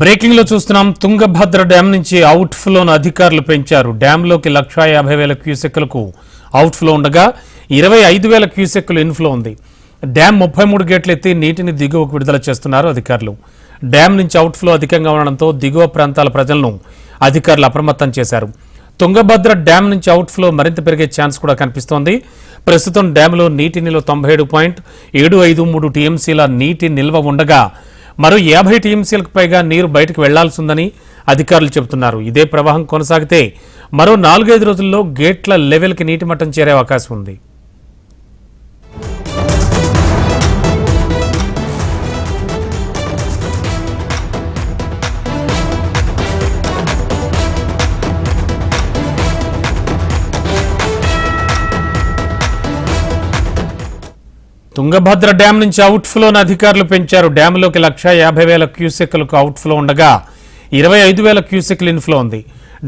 బ్రేకింగ్లో చూస్తున్నాం. తుంగభద్ర డ్యాం నుంచి అవుట్ ఫ్లోను అధికారులు పెంచారు. డ్యాంలోకి లక్షా యాభై వేల క్యూసెక్లకు అవుట్ ఫ్లో ఉండగా ఇరవై ఐదు వేల క్యూసెక్లు ఇన్ఫ్లో ఉంది. డ్యాం ముప్పై మూడు గేట్లు ఎత్తి నీటిని దిగువకు విడుదల చేస్తున్నారు అధికారులు. డ్యాం నుంచి అవుట్ ఫ్లో అధికంగా ఉండడంతో దిగువ ప్రాంతాల ప్రజలను అధికారులు అప్రమత్తం చేశారు. తుంగభద్ర డ్యాం నుంచి అవుట్ ఫ్లో మరింత పెరిగే ఛాన్స్ కూడా కనిపిస్తోంది. ప్రస్తుతం డ్యాంలో నీటి నిల్వ తొంభై ఏడు పాయింట్ ఏడు ఐదు మూడు టీఎంసీల నీటి నిల్వ ఉండగా మరో యాభై టీఎంసీలకు పైగా నీరు బయటకు వెళ్ళాల్సి ఉందని అధికారులు చెబుతున్నారు. ఇదే ప్రవాహం కొనసాగితే మరో నాలుగైదు రోజుల్లో గేట్ల లెవెల్కి నీటి మట్టం చేరే అవకాశం ఉంది. తుంగభద్ర డ్యాం నుంచి అవుట్ఫ్లోను అధికారులు పెంచారు. డ్యాంలోకి లక్ష యాభై వేల క్యూసెక్లకు అవుట్ ఫ్లో ఉండగా ఇరవై ఐదు వేల క్యూసెక్లు ఇన్ఫ్లో ఉంది.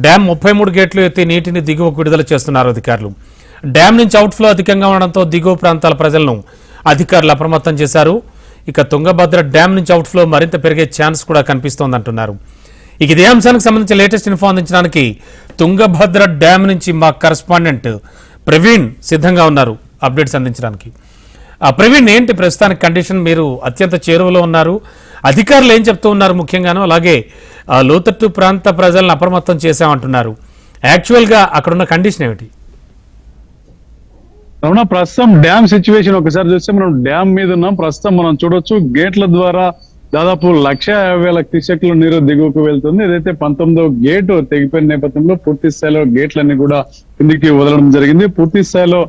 డ్యాం ముప్పై మూడు గేట్లు ఎత్తి నీటిని దిగువకు విడుదల చేస్తున్నారు అధికారులు. డ్యాం నుంచి అవుట్ ఫ్లో అధికంగా ఉండడంతో దిగువ ప్రాంతాల ప్రజలను అధికారులు అప్రమత్తం చేశారు. ఇక తుంగభద్ర డ్యాం నుంచి అవుట్ ఫ్లో మరింత పెరిగే ఛాన్స్ కూడా కనిపిస్తోందంటున్నారు. ఇక ఇదే అంశానికి సంబంధించి లేటెస్ట్ ఇన్ఫో అందించడానికి తుంగభద్ర డ్యాం నుంచి మా కరస్పాండెంట్ ప్రవీణ్ సిద్ధంగా ఉన్నారు. అప్డేట్స్ అందించడానికి. ప్రవీణ్ ఏంటి ప్రస్తుతానికి కండిషన్ మీరు అత్యంత చేరువలో ఉన్నారు. అధికారులు ఏం చెప్తూ ఉన్నారు ముఖ్యంగాను? అలాగే లోతట్టు ప్రాంత ప్రజలను అప్రమత్తం చేశామంటున్నారు. యాక్చువల్గా అక్కడున్న కండిషన్ ఏమిటి? రమణ ప్రస్తుతం డ్యామ్ సిచ్యువేషన్ ఒకసారి చూస్తే మనం డ్యామ్ మీద ఉన్నాం. ప్రస్తుతం మనం చూడొచ్చు గేట్ల ద్వారా దాదాపు లక్ష యాభై వేల క్యూసెక్ల నీరు దిగువకు వెళ్తుంది. ఏదైతే పంతొమ్మిదో గేటు తెగిపోయిన నేపథ్యంలో పూర్తి స్థాయిలో గేట్లన్నీ కూడా కిందికి వదలడం జరిగింది. పూర్తి స్థాయిలో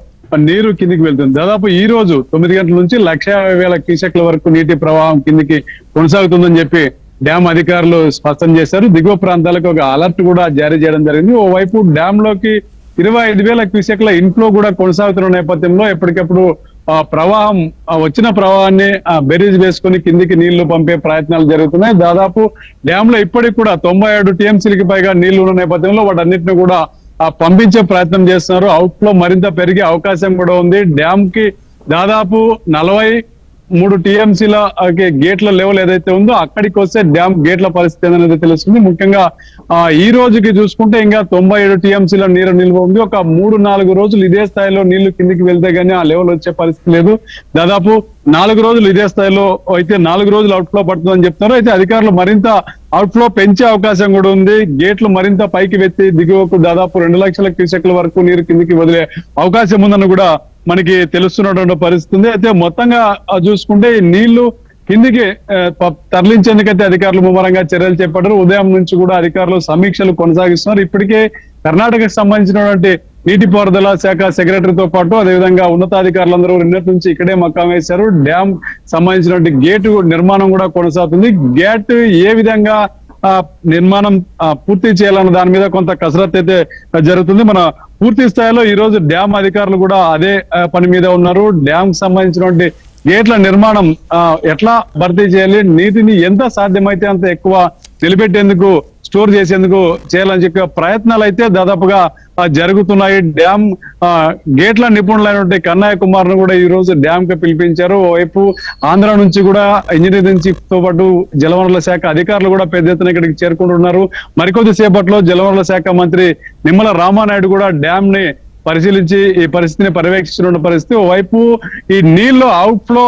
నీరు కిందికి వెళ్తుంది. దాదాపు ఈ రోజు తొమ్మిది గంటల నుంచి లక్ష యాభై వేల క్యూసెక్ల వరకు నీటి ప్రవాహం కిందికి కొనసాగుతుందని చెప్పి డ్యామ్ అధికారులు స్పష్టం చేశారు. దిగువ ప్రాంతాలకు ఒక అలర్ట్ కూడా జారీ చేయడం జరిగింది. ఓవైపు డ్యామ్లోకి ఇరవై ఐదు వేల క్యూసెక్ల ఇన్ఫ్లో కూడా కొనసాగుతున్న నేపథ్యంలో ఎప్పటికప్పుడు ఆ ప్రవాహం వచ్చిన ప్రవాహాన్ని ఆ బెరీజ్ వేసుకొని కిందికి నీళ్ళు పంపే ప్రయత్నాలు జరుగుతున్నాయి. దాదాపు డ్యామ్లో ఇప్పటికి కూడా తొంభై ఏడు టీఎంసీలకి పైగా నీళ్ళు ఉన్న నేపథ్యంలో వాటన్నిటిని కూడా పంపించే ప్రయత్నం చేస్తున్నారు. అవుట్ ఫ్లో మరింత పెరిగే అవకాశం కూడా ఉంది. డ్యామ్కి దాదాపు నలభై మూడు టీఎంసీల గేట్ల లెవెల్ ఏదైతే ఉందో అక్కడికి వస్తే డ్యామ్ గేట్ల పరిస్థితి అనేది తెలుస్తుంది. ముఖ్యంగా ఆ ఈ రోజుకి చూసుకుంటే ఇంకా తొంభై ఏడు టీఎంసీల నీరు నిల్వ ఉంది. ఒక మూడు నాలుగు రోజులు ఇదే స్థాయిలో నీళ్ళు కిందికి వెళ్తే గానీ ఆ లెవెల్ వచ్చే పరిస్థితి లేదు. దాదాపు నాలుగు రోజులు ఇదే స్థాయిలో అయితే నాలుగు రోజులు అవుట్ ఫ్లో పడుతుందని చెప్తున్నారు. అయితే అధికారులు మరింత అవుట్ ఫ్లో పెంచే అవకాశం కూడా ఉంది. గేట్లు మరింత పైకి వెత్తి దిగువకు దాదాపు రెండు లక్షల క్యూసెక్ల వరకు నీరు కిందికి వదిలే అవకాశం ఉందని కూడా మనకి తెలుస్తున్నటువంటి పరిస్థితి ఉంది అయితే మొత్తంగా చూసుకుంటే నీళ్ళు కిందికి తరలించేందుకైతే అధికారులు ముమ్మరంగా చర్యలు చేపట్టారు. ఉదయం నుంచి కూడా అధికారులు సమీక్షలు కొనసాగిస్తున్నారు. ఇప్పటికే కర్ణాటకకు సంబంధించినటువంటి నీటిపారుదల శాఖ సెక్రటరీతో పాటు అదేవిధంగా ఉన్నతాధికారులందరూ నిన్నటి నుంచి ఇక్కడే మకాం వేశారు డ్యామ్ సంబంధించినటువంటి గేటు నిర్మాణం కూడా కొనసాగుతుంది. గేట్ ఏ విధంగా నిర్మాణం ఆ, పూర్తి చేయాలన్న దాని మీద కొంత కసరత్ అయితే జరుగుతుంది. మన పూర్తి స్థాయిలో ఈ రోజు డ్యామ్ అధికారులు కూడా అదే పని మీద ఉన్నారు. డ్యామ్ సంబంధించినటువంటి గేట్ల నిర్మాణం ఆ, ఎట్లా భర్తీ చేయాలి నీటిని ఎంత సాధ్యమైతే అంత ఎక్కువ నిలబెట్టేందుకు స్టోర్ చేసేందుకు చేయాలని చెప్పి ప్రయత్నాలు అయితే దాదాపుగా జరుగుతున్నాయి. డ్యామ్ గేట్ల నిపుణులైనటువంటి కన్నయ్య కుమార్ను కూడా ఈ రోజు డ్యామ్కి పిలిపించారు. ఓవైపు ఆంధ్ర నుంచి కూడా ఇంజనీరింగ్ చీఫ్తో పాటు జలవనరుల శాఖ అధికారులు కూడా పెద్ద ఎత్తున ఇక్కడికి చేరుకుంటున్నారు. మరికొద్ది సేపట్లో జలవనరుల శాఖ మంత్రి నిమ్మల రామానాయుడు కూడా డ్యామ్ని పరిశీలించి ఈ పరిస్థితిని పర్యవేక్షిస్తున్న పరిస్థితి. ఓవైపు ఈ నీళ్ళు అవుట్ ఫ్లో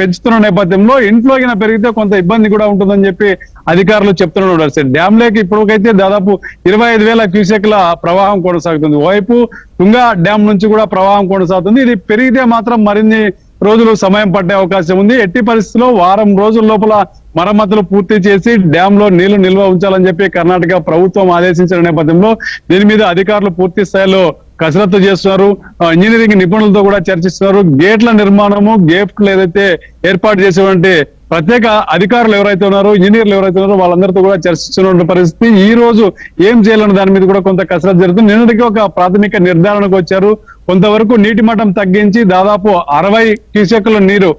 పెంచుతున్న నేపథ్యంలో ఇంట్లో పెరిగితే కొంత ఇబ్బంది కూడా ఉంటుందని చెప్పి అధికారులు చెప్తున్నారు. సార్ డ్యామ్ లేక్ ఇప్పటికైతే దాదాపు ఇరవై ఐదు వేల క్యూసెక్ల ప్రవాహం కొనసాగుతుంది. ఓవైపు తుంగా డ్యామ్ నుంచి కూడా ప్రవాహం కొనసాగుతుంది. ఇది పెరిగితే మాత్రం మరిన్ని రోజులు సమయం పట్టే అవకాశం ఉంది. ఎట్టి పరిస్థితుల్లో వారం రోజుల లోపల మరమ్మతులు పూర్తి చేసి డ్యామ్లో నీళ్ళు నిల్వ ఉంచాలని చెప్పి కర్ణాటక ప్రభుత్వం ఆదేశించిన నేపథ్యంలో దీని మీద అధికారులు పూర్తి స్థాయిలో కసరత్తు చేస్తున్నారు. ఇంజనీరింగ్ నిపుణులతో కూడా చర్చిస్తున్నారు. గేట్ల నిర్మాణము గేట్లు ఏదైతే ఏర్పాటు చేసేవంటి ప్రత్యేక అధికారులు ఎవరైతే ఉన్నారో ఇంజనీర్లు ఎవరైతే ఉన్నారో వాళ్ళందరితో కూడా చర్చిస్తున్న పరిస్థితి. ఈ రోజు ఏం చేయాలన్న దాని మీద కూడా కొంత కసరత్తు జరుగుతుంది. నిన్నటికి ఒక ప్రాథమిక నిర్ధారణకు వచ్చారు. కొంతవరకు నీటి మట్టం తగ్గించి దాదాపు అరవై క్యూసెక్ల నీరు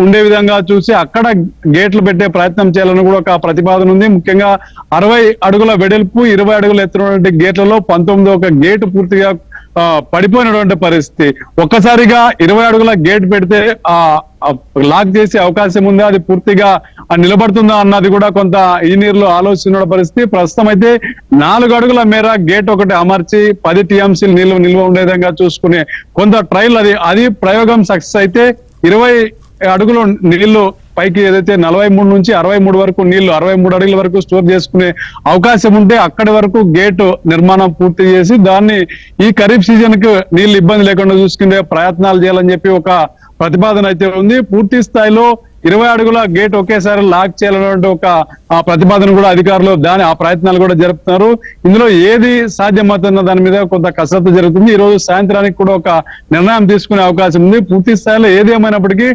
ఉండే విధంగా చూసి అక్కడ గేట్లు పెట్టే ప్రయత్నం చేయాలని కూడా ఒక ప్రతిపాదన ఉంది. ముఖ్యంగా అరవై అడుగుల వెడల్పు ఇరవై అడుగులు ఎత్తున్నటువంటి గేట్లలో పంతొమ్మిది ఒక గేటు పూర్తిగా పడిపోయినటువంటి పరిస్థితి. ఒక్కసారిగా ఇరవై అడుగుల గేట్ పెడితే ఆ లాక్ చేసే అవకాశం ఉంది అది పూర్తిగా నిలబడుతుందా అన్నది కూడా కొంత ఇంజనీర్లు నీరులో ఆలోచన పరిస్థితి. ప్రస్తుతం అయితే నాలుగు అడుగుల మేర గేట్ ఒకటి అమర్చి పది టీఎంసీలు నిల్వ నిల్వ ఉండే విధంగా చూసుకునే కొంత ట్రయల్ అది అది ప్రయోగం సక్సెస్ అయితే ఇరవై అడుగులు నీళ్ళు పైకి ఏదైతే నలభై మూడు నుంచి అరవై మూడు వరకు నీళ్ళు అరవై మూడు అడుగుల వరకు స్టోర్ చేసుకునే అవకాశం ఉంటే అక్కడి వరకు గేట్ నిర్మాణం పూర్తి చేసి దాన్ని ఈ ఖరీఫ్ సీజన్కు నీళ్ళు ఇబ్బంది లేకుండా చూసుకునే ప్రయత్నాలు చేయాలని చెప్పి ఒక ప్రతిపాదన అయితే ఉంది. పూర్తి స్థాయిలో ఇరవై అడుగుల గేట్ ఒకేసారి లాక్ చేయాలన్నటువంటి ఒక ఆ ప్రతిపాదన కూడా అధికారులు దాని ఆ ప్రయత్నాలు కూడా జరుపుతున్నారు. ఇందులో ఏది సాధ్యమవుతున్న దాని మీద కొంత కసరత్తు జరుగుతుంది. ఈ రోజు సాయంత్రానికి కూడా ఒక నిర్ణయం తీసుకునే అవకాశం ఉంది. పూర్తి స్థాయిలో ఏది ఏమైనప్పటికీ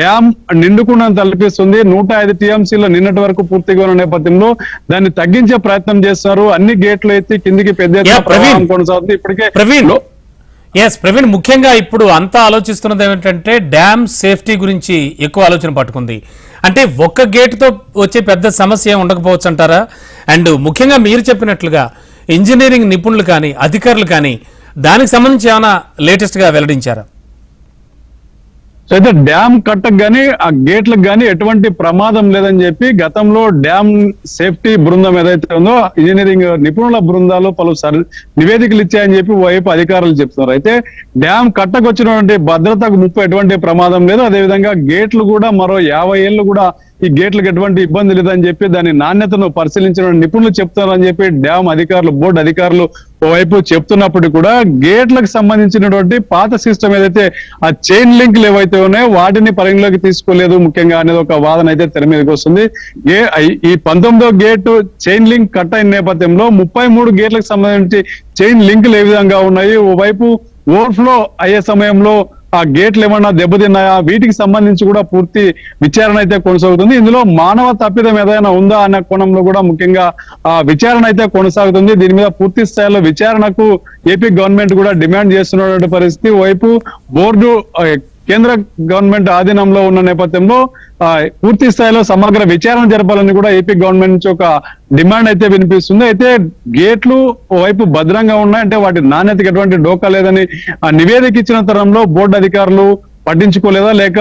డ్యామ్ నిండుకుండా తలపిస్తుంది. నూట ఐదు టీఎంసీలో నిన్నటి వరకు పూర్తిగా ఉన్న నేపథ్యంలో దాన్ని తగ్గించే ప్రయత్నం చేస్తున్నారు. అన్ని గేట్లు ఎత్తి కిందికి పెద్ద ఎత్తున. ప్రవాహం కొనసాగుతుంది. ఇప్పటికే ఎస్ ప్రవీణ్ ముఖ్యంగా ఇప్పుడు అంతా ఆలోచిస్తున్నది ఏమిటంటే డ్యామ్ సేఫ్టీ గురించి ఎక్కువ ఆలోచన పట్టుకుంది. అంటే ఒక్క గేట్తో వచ్చే పెద్ద సమస్య ఉండకపోవచ్చు అంటారా? అండ్ ముఖ్యంగా మీరు చెప్పినట్లుగా ఇంజనీరింగ్ నిపుణులు కానీ అధికారులు కానీ దానికి సంబంధించి ఏమైనా లేటెస్ట్గా వెల్లడించారా? సో అయితే డ్యామ్ కట్టకు కానీ ఆ గేట్లకు కానీ ఎటువంటి ప్రమాదం లేదని చెప్పి గతంలో డ్యామ్ సేఫ్టీ బృందం ఏదైతే ఉందో ఇంజనీరింగ్ నిపుణుల బృందాలు పలు సర్ నివేదికలు ఇచ్చాయని చెప్పి వైపు అధికారులు చెప్తున్నారు. అయితే డ్యామ్ కట్టకు వచ్చినటువంటి భద్రతకు ముప్పు ఎటువంటి ప్రమాదం లేదు. అదేవిధంగా గేట్లు కూడా మరో యాభై ఏళ్ళు కూడా ఈ గేట్లకు ఎటువంటి ఇబ్బంది లేదని చెప్పి దాని నాణ్యతను పరిశీలించిన నిపుణులు చెప్తున్నారని చెప్పి డ్యామ్ అధికారులు బోర్డు అధికారులు ఓవైపు చెప్తున్నప్పుడు కూడా గేట్లకు సంబంధించినటువంటి పాత సిస్టమ్ ఏదైతే ఆ చైన్ లింక్లు ఏవైతే ఉన్నాయో వాటిని పరిగణలోకి తీసుకోలేదు ముఖ్యంగా అనేది ఒక వాదన అయితే తెర మీదకి వస్తుంది. ఏ ఈ- ఈ పంతొమ్మిదో గేట్ చైన్ లింక్ కట్ అయిన నేపథ్యంలో ముప్పై మూడు గేట్లకు సంబంధించి చైన్ లింకులు ఏ విధంగా ఉన్నాయి? ఓవైపు ఓవర్ఫ్లో అయ్యే సమయంలో ఆ గేట్లు ఏమన్నా దెబ్బతిన్నాయా? వీటికి సంబంధించి కూడా పూర్తి విచారణ అయితే కొనసాగుతుంది. ఇందులో మానవ తప్పిదం ఏదైనా ఉందా అన్న కోణంలో కూడా ముఖ్యంగా ఆ విచారణ అయితే కొనసాగుతుంది. దీని మీద పూర్తి స్థాయిలో విచారణకు ఏపీ గవర్నమెంట్ కూడా డిమాండ్ చేస్తున్నటువంటి పరిస్థితి. వైపు బోర్డు కేంద్ర గవర్నమెంట్ ఆధీనంలో ఉన్న నేపథ్యంలో పూర్తి స్థాయిలో సమగ్ర విచారణ జరపాలని కూడా ఏపీ గవర్నమెంట్ నుంచి ఒక డిమాండ్ అయితే వినిపిస్తుంది. అయితే గేట్లు వైపు భద్రంగా ఉన్నాయి. అంటే వాటి నాణ్యతకి ఎటువంటి డోకా లేదని ఆ నివేదిక ఇచ్చిన తరంలో బోర్డు అధికారులు పట్టించుకోలేదా? లేక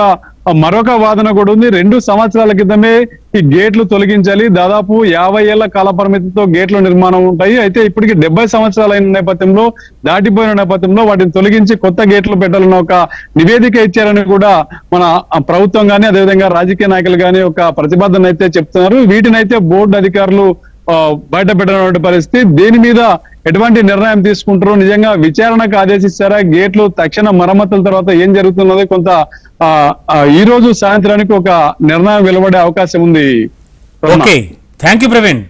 మరొక వాదన కూడా ఉంది. రెండు సంవత్సరాల క్రితమే ఈ గేట్లు తొలగించాలి. దాదాపు యాభై ఏళ్ళ కాల పరిమితితో గేట్ల నిర్మాణం ఉంటాయి. అయితే ఇప్పటికి డెబ్బై సంవత్సరాలు అయిన నేపథ్యంలో దాటిపోయిన నేపథ్యంలో వాటిని తొలగించి కొత్త గేట్లు పెట్టాలని ఒక నివేదిక ఇచ్చారని కూడా మన ప్రభుత్వం కానీ అదేవిధంగా రాజకీయ నాయకులు కానీ ఒక ప్రతిపాదన అయితే చెప్తున్నారు. వీటినైతే బోర్డు అధికారులు ఆ, బయట పెట్టినటువంటి పరిస్థితి. దీని మీద ఎటువంటి నిర్ణయం తీసుకుంటారో నిజంగా విచారణకు ఆదేశిస్తారా? గేట్లు తక్షణ మరమ్మతుల తర్వాత ఏం జరుగుతున్నది? కొంత ఈ రోజు సాయంత్రానికి ఒక నిర్ణయం వెలువడే అవకాశం ఉంది. ఓకే. Thank you Praveen.